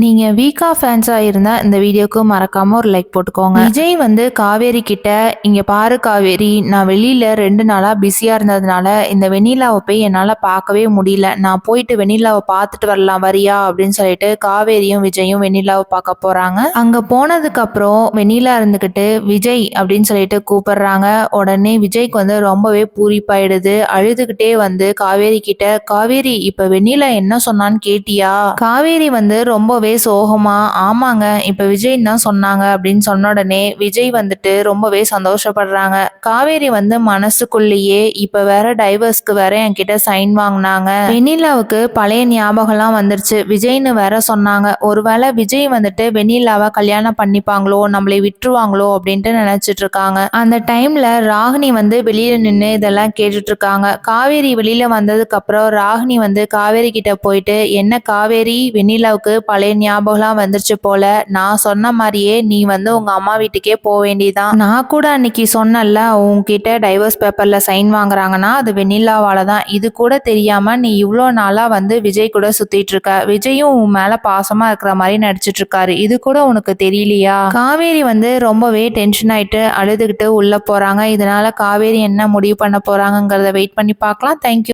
நீங்க வீக்கா ஃபேன்ஸா இருந்தா இந்த வீடியோக்கு மறக்காம ஒரு லைக் போட்டுக்கோங்க. விஜய் வந்து காவேரி கிட்ட இங்க பாரு காவேரி நான் வெளியில ரெண்டு நாளா பிஸியா இருந்ததுனால இந்த வெண்ணிலாவை போய் என்னால பார்க்கவே முடியல. நான் போயிட்டு வெண்ணிலாவை பார்த்துட்டு வரலாம் வரியா? அப்படின்னு சொல்லிட்டு காவேரியும் விஜயும் வெண்ணிலாவை பார்க்க போறாங்க. அங்க போனதுக்கு அப்புறம் வெண்ணிலா இருந்துகிட்டு விஜய் அப்படின்னு சொல்லிட்டு கூப்பிடுறாங்க. உடனே விஜய்க்கு வந்து ரொம்பவே பூரிப்பாயிடுது. அழுதுகிட்டே வந்து காவேரி கிட்ட காவேரி இப்ப வெண்ணிலா என்ன சொன்னான்னு கேட்டியா? காவேரி வந்து ரொம்பவே சோகமா ஆமாங்க இப்ப விஜய் தான் சொன்னாங்க அப்படின்னு சொன்ன உடனே விஜய் வந்துட்டு ரொம்பவே சந்தோஷப்படுறாங்க. காவேரி வந்து மனசுக்குள்ளேயே இப்ப வேற டைவர்ஸ்க்கு வேற என்கிட்ட சைன் வாங்கினாங்க. வெண்ணிலாவுக்கு பழைய ஞாபகம்லாம் வந்துருச்சு. விஜய்னு வேற சொன்னாங்க. ஒருவேளை விஜய் வந்துட்டு வெண்ணிலாவை கல்யாணம் பண்ணிப்பாங்களோ நம்மளை விட்டுருவாங்களோ அப்படின்ட்டு நினைச்சிட்டு இருக்காங்க. அந்த டைம்ல ராகினி வந்து வெளியில நின்று இதெல்லாம் கேட்டுட்டு இருக்காங்க. காவேரி வெளியில வந்ததுக்கு அப்புறம் ராகினி வந்து காவேரி கிட்ட போயிட்டு என்ன காவேரி வெண்ணிலாவுக்கு பழைய ஞாபகம்லாம் வந்துருச்சு போல. நான் சொன்ன மாதிரியே நீ வந்து உங்க அம்மா வீட்டுக்கே போக வேண்டியதான் நான் கூட அன்னைக்கு சொன்னல உன்கிட்ட டைவர்ஸ் பேப்பர்ல சைன் வாங்குறாங்கன்னா அது வெண்ணிலாவால தான். இது கூட தெரியாம நீ இவ்வளோ நாளா வந்து விஜய் கூட சுத்திட்டு இருக்க. விஜயும் உன் மேல பாசமா இருக்கிற மாதிரி நடிச்சிட்டு இருக்காரு. இது கூட உனக்கு தெரியலையா? காவேரி வந்து ரொம்பவே டென்ஷன் ஆயிட்டு அழுதுகிட்டு உள்ள போறாங்க. இதனால காவேரி என்ன முடிவு பண்ண போறாங்கங்கிறத வெயிட் பண்ணி பார்க்கலாம். தேங்க்யூ